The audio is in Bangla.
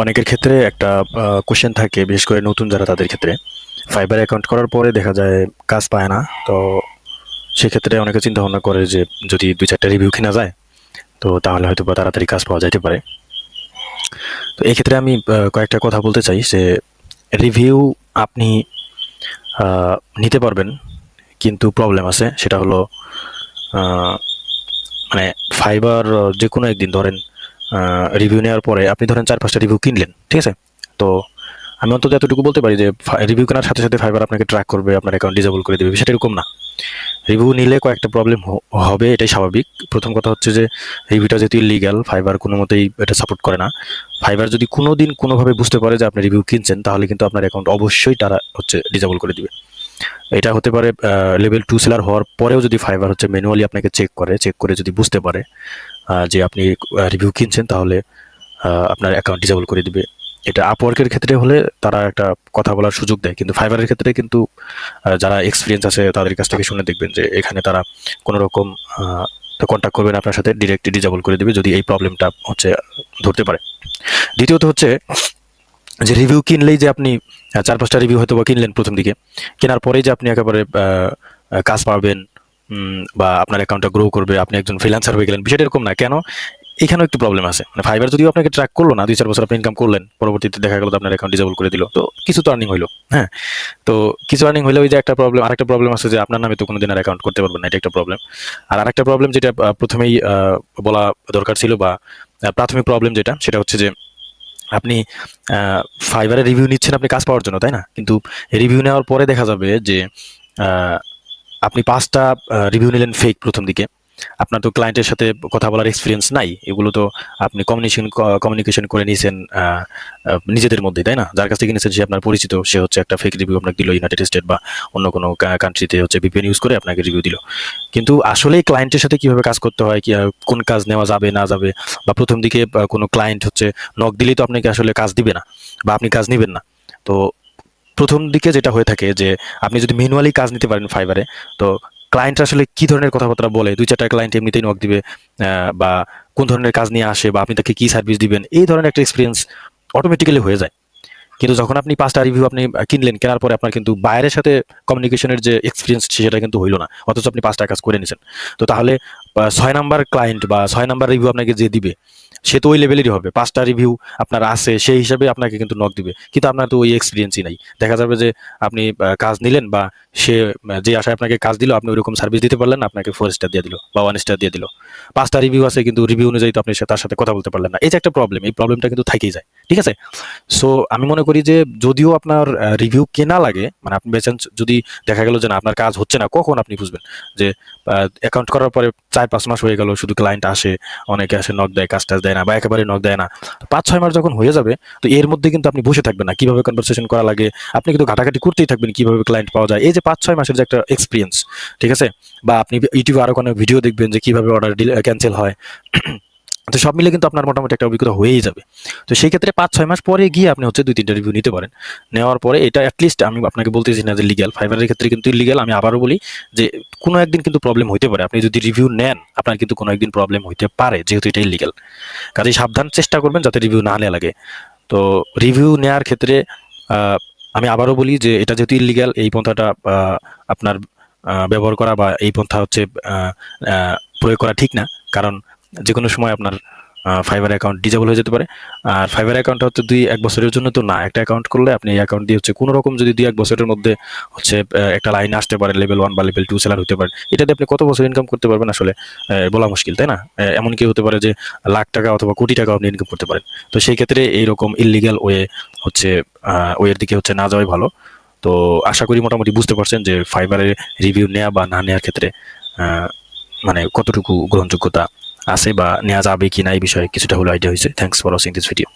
অনেকের ক্ষেত্রে একটা কোশ্চেন থাকে, বিশেষ করে নতুন যারা তাদের ক্ষেত্রে। ফাইবার অ্যাকাউন্ট করার পরে দেখা যায় কাজ পায় না, তো সেক্ষেত্রে অনেকে চিন্তা ভাবনা করে যে যদি দুই চারটা রিভিউ কেনা যায়, তো তাহলে হয়তো বা তাড়াতাড়ি কাজ পাওয়া যাইতে পারে। তো এই ক্ষেত্রে আমি কয়েকটা কথা বলতে চাই যে রিভিউ আপনি নিতে পারবেন, কিন্তু প্রবলেম আছে, সেটা হলো মানে ফাইবার যে কোনো একদিন ধরেন রিভিউ নেওয়ার পরে আপনি ধরেন চার, পাঁচটা রিভিউ কিনলেন, ঠিক আছে? তো আমি অন্তত এতটুকু বলতে পারি যে রিভিউ কেনার সাথে সাথে ফাইবার আপনাকে ট্র্যাক করবে, আপনার অ্যাকাউন্ট ডিজেবল করে দেবে সেটা এরকম না। রিভিউ নিলে কয়েকটা প্রবলেম হবে, এটাই স্বাভাবিক। প্রথম কথা হচ্ছে যে রিভিউটা যেহেতু ইলিগাল ফাইবার কোনো মতেই এটা সাপোর্ট করে না। ফাইবার যদি কোনো দিন কোনোভাবে বুঝতে পারে যে আপনি রিভিউ কিনছেন, তাহলে কিন্তু আপনার অ্যাকাউন্ট অবশ্যই তারা হচ্ছে ডিজেবল করে দিবে। এটা হতে পারে লেভেল টু সেলার হওয়ার পরেও যদি ফাইবার হচ্ছে ম্যানুয়ালি আপনাকে চেক করে চেক করে যদি বুঝতে পারে যে আপনি রিভিউ কিনছেন, তাহলে আপনার অ্যাকাউন্ট ডিজেবল করে দিবে। এটা আপওয়ার্কের ক্ষেত্রে হলে তারা একটা কথা বলার সুযোগ দেয়, কিন্তু ফাইবারের ক্ষেত্রে কিন্তু যারা এক্সপিরিয়েন্স আছে, তাদের কাছ থেকে শুনে দেখবেন যে এখানে তারা কোনো রকম কন্ট্যাক্ট করবেন আপনার সাথে ডিরেক্ট ডিজেবল করে দেবে, যদি এই প্রবলেমটা হচ্ছে, ধরতে পারে। দ্বিতীয়ত হচ্ছে, যে রিভিউ কিনলেই যে আপনি চার পাঁচটা রিভিউ হয়তো বা কিনলেন প্রথম দিকে, কেনার পরেই যে আপনি একেবারে কাজ পাবেন বা আপনার অ্যাকাউন্টটা গ্রো করবে, আপনি একজন ফ্রিল্যান্সার হয়ে গেলেন, বিষয়টা এরকম না। কেন? এখানেও একটু প্রবলেম আছে। মানে ফাইবার যদিও আপনাকে ট্র্যাক করল না দুই চার বছর আপনি ইনকাম করলেন, পরবর্তীতে দেখা গেল আপনার অ্যাকাউন্ট ডিজেবল করে দিল। তো কিছু তো আর্নিং হইল হ্যাঁ? তো কিছু আর্নিং হলে ওই যে একটা প্রবলেম আরেকটা প্রবলেম আছে যে আপনার নামে তো কোনোদিন আর অ্যাকাউন্ট করতে পারবেন না, এটা একটা প্রবলেম আর আরেকটা প্রবলেম যেটা প্রথমেই বলা দরকার ছিল বা প্রাথমিক প্রবলেম যেটা, সেটা হচ্ছে যে আপনি ফাইবারে রিভিউ নিচ্ছেন, আপনি কাজ পাওয়ার জন্য, তাই না? কিন্তু রিভিউ নেওয়ার পরে দেখা যাবে যে আপনি পাঁচটা রিভিউ নিলেন ফেক প্রথম দিকে। আপনার তো ক্লায়েন্টের সাথে কথা বলার এক্সপিরিয়েন্স নাই। এগুলো তো আপনি কমিউনিকেশন কমিউনিকেশন করে নিয়েছেন নিজেদের মধ্যে, তাই না? যার কাছ থেকে নিয়েছেন সে আপনার পরিচিত, সে হচ্ছে একটা ফেক রিভিউ আপনাকে দিল ইউনাইটেড স্টেট বা অন্য কোনো কান্ট্রিতে হচ্ছে ভিপিএন ইউজ করে আপনাকে রিভিউ দিল। কিন্তু আসলে ক্লায়েন্টের সাথে কীভাবে কাজ করতে হয় কোন কাজ নেওয়া যাবে, না যাবে, বা প্রথম দিকে কোনো ক্লায়েন্ট হচ্ছে নক দিলেই তো আপনাকে আসলে কাজ দিবে না, বা আপনি কাজ নেবেন না। তো প্রথম দিকে যেটা হয়ে থাকে যে আপনি যদি ম্যানুয়ালি কাজ নিতে পারেন ফাইবারে তো ক্লায়েন্ট আসলে কি ধরনের কথাবার্তা বলে? দুই চারটা ক্লায়েন্ট এমনিতেই নক দিবে বা কোন ধরনের কাজ নিয়ে আসে, বা আপনি তাকে কি সার্ভিস দিবেন, এই ধরনের একটা এক্সপিরিয়েন্স অটোমেটিক্যালি হয়ে যায়। কিন্তু যখন আপনি পাঁচটা রিভিউ আপনি কিনলেন, কেনার পরে আপনার কিন্তু বাইরের সাথে কমিউনিকেশনের যে এক্সপিরিয়েন্স সেটা কিন্তু হইল না, অথচ আপনি পাঁচটা কাজ করে নিছেন। তো তাহলে ছয় নাম্বার ক্লায়েন্ট বা ছয় নাম্বার রিভিউ আপনাকে যে দিবে সে তো ওই লেভেলেরই হবে। পাঁচটা রিভিউ আপনার আছে সেই হিসাবে আপনাকে কিন্তু নক দিবে। কিন্তু আপনার তো ওই এক্সপিরিয়েন্সই নাই। দেখা যাবে যে আপনি কাজ নিলেন বা সে যে আশায় আপনাকে কাজ দিল আপনি ওইরকম সার্ভিস দিতে পারলেন না, আপনাকে ফোর স্টার দিয়ে দিল বা ওয়ান স্টার দিয়ে দিল। পাঁচটা রিভিউ আছে কিন্তু রিভিউ অনুযায়ী তো আপনি তার সাথে কথা বলতে পারলেন না। এই যে একটা প্রবলেম এই প্রবলেমটা কিন্তু থাকেই যায়। ঠিক আছে? সো আমি মনে করি যে যদিও আপনার রিভিউ কেনা লাগে মানে আপনি বেচান যদি দেখা গেল যে না আপনার কাজ হচ্ছে না কখন আপনি বুঝবেন? যে অ্যাকাউন্ট করার পরে চার পাঁচ মাস হয়ে গেল শুধু ক্লায়েন্ট আসে অনেকে আসে নক দেয় কাজ টাজ দেয় না বা একেবারে নক দেয় না। পাঁচ, ছয় মাস যখন হয়ে যাবে, তো এর মধ্যে কিন্তু আপনি বসে থাকবেন না। কীভাবে কনভারসেশন করা লাগে? আপনি কিন্তু ঘাটাঘাটি করতেই থাকবেন কীভাবে ক্লায়েন্ট পাওয়া যায়। এই যে পাঁচ, ছয় মাসের যে একটা এক্সপিরিয়েন্স ঠিক আছে? বা আপনি ইউটিউবে আরও কোনো ভিডিও দেখবেন যে কীভাবে অর্ডার ক্যান্সেল হয়। তো সব মিলে কিন্তু আপনার মোটামুটি একটা অভিজ্ঞতা হয়েই যাবে। তো সেই ক্ষেত্রে পাঁচ, ছয় মাস পরে গিয়ে আপনি হচ্ছে দুই, তিনটা রিভিউ নিতে পারেন। নেওয়ার পরে এটা অ্যাটলিস্ট আমি আপনাকে বলতেছি না যে লিগ্যাল ফাইবারের ক্ষেত্রে কিন্তু লিগ্যাল আমি আবারও বলি যে কোনো একদিন কিন্তু প্রবলেম হইতে পারে। আপনি যদি রিভিউ নেন, আপনার কিন্তু কোনো একদিন প্রবলেম হইতে পারে, যেহেতু এটাই লিগ্যাল কাজেই সাবধান চেষ্টা করবেন যাতে রিভিউ না নেওয়া লাগে। তো রিভিউ নেওয়ার ক্ষেত্রে আমি আবারও বলি যে এটা যেহেতু ইলিগ্যাল এই পন্থাটা আপনার ব্যবহার করা বা এই পন্থা হচ্ছে প্রয়োগ করা ঠিক না। কারণ যে কোনো সময় আপনার ফাইবার অ্যাকাউন্ট ডিজেবল হয়ে যেতে পারে। আর ফাইবার অ্যাকাউন্টটা হচ্ছে দুই, এক বছরের জন্য তো না, একটা অ্যাকাউন্ট করলে আপনি এই অ্যাকাউন্ট দিয়ে হচ্ছে কোনো রকম যদি দুই, এক বছরের মধ্যে হচ্ছে একটা লাইন আসতে পারে লেভেল ওয়ান বা লেভেল টু সেলার হতে পারে। এটা দিয়ে আপনি কত বছর ইনকাম করতে পারবেন আসলে বলা মুশকিল, তাই না? এমন কি হতে পারে যে লাখ টাকা অথবা কোটি টাকা আপনি ইনকাম করতে পারেন। তো সেই ক্ষেত্রে এইরকম ইলিগাল ওয়ে হচ্ছে ওয়ের দিকে হচ্ছে না যাওয়াই ভালো। তো আশা করি মোটামুটি বুঝতে পারছেন যে ফাইবারের রিভিউ নেওয়া বা না নেওয়ার ক্ষেত্রে মানে কতটুকু গ্রহণযোগ্যতা আছে বা নেওয়া যাবে কি না এই বিষয়ে কিছুটা হলো আইডিয়া হয়েছে thanks for watching this video